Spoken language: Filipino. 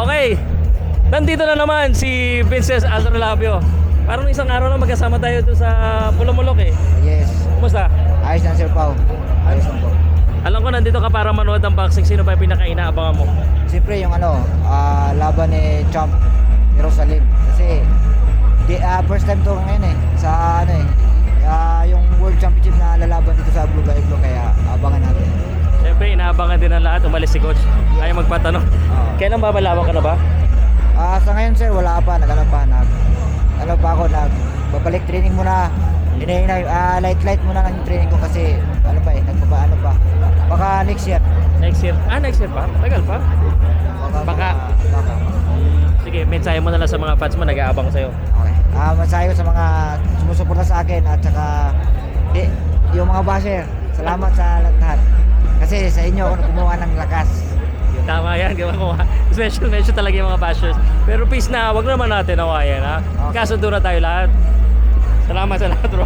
Okay. Nandito na naman si Princess Astrolabio. Parang isang araw na magkasama tayo doon sa Pulumulok eh. Yes. Kumusta? Ayos lang, Sir Pao. Ayos lang po. Alam ko nandito ka para manood ng boxing. Sino ba yung pinaka-inaabangan mo? Siyempre, yung ano, ah, laban ni Champ Jerusalem. Kasi, di, ah, first time to ngayon eh. Sa ano eh. Inaabangan din ng lahat. Umalis si Coach. Ayaw magpatanong. Oo. Kailan ba malaman ka na ba? Ah, sa ngayon, sir, wala pa. Nagano pa. Nag, ano pa ako, nag, babalik training muna. Ina, ah, light light muna ng training ko kasi ano pa eh, nagpapa ano pa. Baka next year. Next year. Ah, next year pa? Tagal pa. Baka. Baka. baka. Sige, mensahe mo na lang sa mga fans mo. Nag-aabang sa'yo. Okay. Ah, masahe ko sa mga sumusuporta sa akin at saka di, yung mga basher. Salamat sa lahat. Inyo ako kumuha ng lakas. Tama yan, di ba? Kung special mention talaga yung mga bashers. Pero peace na, wag naman natin awayan ha. Okay. Kasundo na tayo lahat. Salamat sa lahat bro.